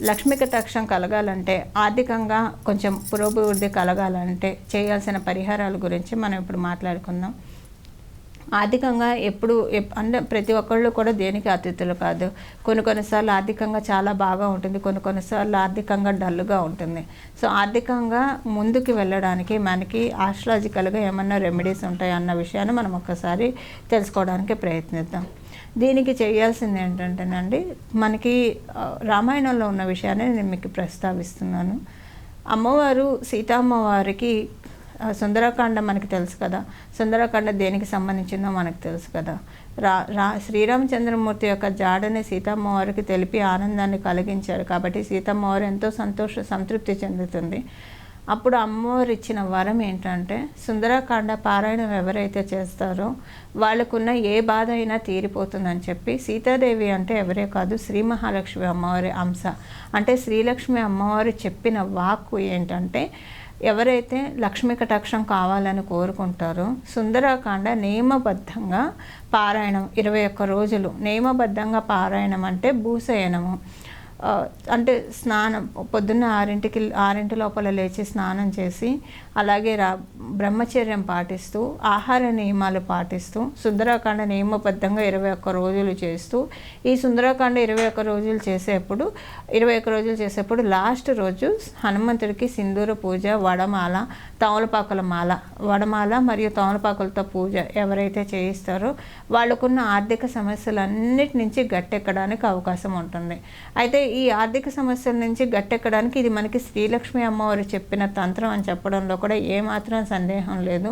లక్ష్మీ కటాక్షం కలగాలంటే ఆర్థికంగా కొంచెం పురోభివృద్ధి కలగాలంటే చేయాల్సిన పరిహారాల గురించి మనం ఇప్పుడు మాట్లాడుకుందాం. ఆర్థికంగా ఎప్పుడు అంటే ప్రతి ఒక్కళ్ళు కూడా దేనికి అతిథులు కాదు. కొన్ని కొన్నిసార్లు ఆర్థికంగా చాలా బాగా ఉంటుంది కొన్ని కొన్నిసార్లు ఆర్థికంగా డల్గా ఉంటుంది. సో ఆర్థికంగా ముందుకు వెళ్ళడానికి మనకి ఆస్ట్రాలజికల్గా ఏమన్నా రెమెడీస్ ఉంటాయి అన్న విషయాన్ని మనం ఒక్కసారి తెలుసుకోవడానికి ప్రయత్నిద్దాం. దీనికి చేయాల్సింది ఏంటంటేనండి మనకి రామాయణంలో ఉన్న విషయాన్ని నేను మీకు ప్రస్తావిస్తున్నాను. అమ్మవారు సీతమ్మవారికి సుందరకాండ మనకి తెలుసు కదా. సుందరకాండ దేనికి సంబంధించిందో మనకు తెలుసు కదా. రా రా శ్రీరామచంద్రమూర్తి యొక్క జాడని సీతమ్మవారికి తెలిపి ఆనందాన్ని కలిగించారు కాబట్టి సీతమ్మవారు ఎంతో సంతోష సంతృప్తి చెందుతుంది. అప్పుడు అమ్మవారు ఇచ్చిన వరం ఏంటంటే సుందరకాండ పారాయణం ఎవరైతే చేస్తారో వాళ్ళకున్న ఏ బాధ అయినా తీరిపోతుందని చెప్పి సీతాదేవి అంటే ఎవరే కాదు శ్రీ మహాలక్ష్మి అమ్మవారి అంశ. అంటే శ్రీలక్ష్మి అమ్మవారు చెప్పిన వాక్కు ఏంటంటే ఎవరైతే లక్ష్మీ కటాక్షం కావాలని కోరుకుంటారో సుందరకాండ నియమబద్ధంగా పారాయణం ఇరవై ఒక్క రోజులు. నియమబద్ధంగా పారాయణం అంటే భూశయనము. అంటే స్నానం పొద్దున్న ఆరింటికి ఆరింటి లోపల లేచి స్నానం చేసి అలాగే రా బ్రహ్మచర్యం పాటిస్తూ ఆహార నియమాలు పాటిస్తూ సుందరాకాండ నియమబద్ధంగా ఇరవై ఒక్క రోజులు చేస్తూ ఈ సుందరాకాండ ఇరవై ఒక్క రోజులు చేసేప్పుడు ఇరవై ఒక్క రోజులు చేసేప్పుడు లాస్ట్ రోజు హనుమంతుడికి సింధూర పూజ వడమాల తమలపాకుల మాల వడమాల మరియు తమలపాకులతో పూజ ఎవరైతే చేయిస్తారో వాళ్ళకున్న ఆర్థిక సమస్యలన్నిటి నుంచి గట్టెక్కడానికి అవకాశం ఉంటుంది. అయితే ఈ ఆర్థిక సమస్యల నుంచి గట్టెక్కడానికి ఇది మనకి శ్రీలక్ష్మి అమ్మవారు చెప్పిన తంత్రం అని చెప్పడంలో కూడా ఏమాత్రం సందేహం లేదు.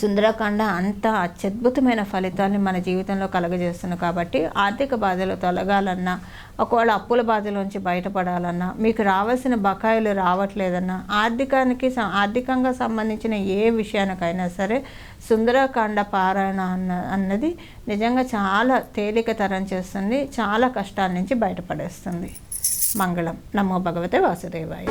సుందరకాండ అంత అత్యద్భుతమైన ఫలితాన్ని మన జీవితంలో కలగజేస్తుంది కాబట్టి ఆర్థిక బాధలు తొలగాలన్నా ఒకవేళ అప్పుల బాధలోంచి బయటపడాలన్నా మీకు రావాల్సిన బకాయిలు రావట్లేదన్నా ఆర్థికానికి ఆర్థికంగా సంబంధించిన ఏ విషయానికైనా సరే సుందరకాండ పారాయణ అన్న అన్నది నిజంగా చాలా తేలికతరం చేస్తుంది చాలా కష్టాల నుంచి బయటపడేస్తుంది. మంగళం. నమో భగవతే వాసుదేవాయ.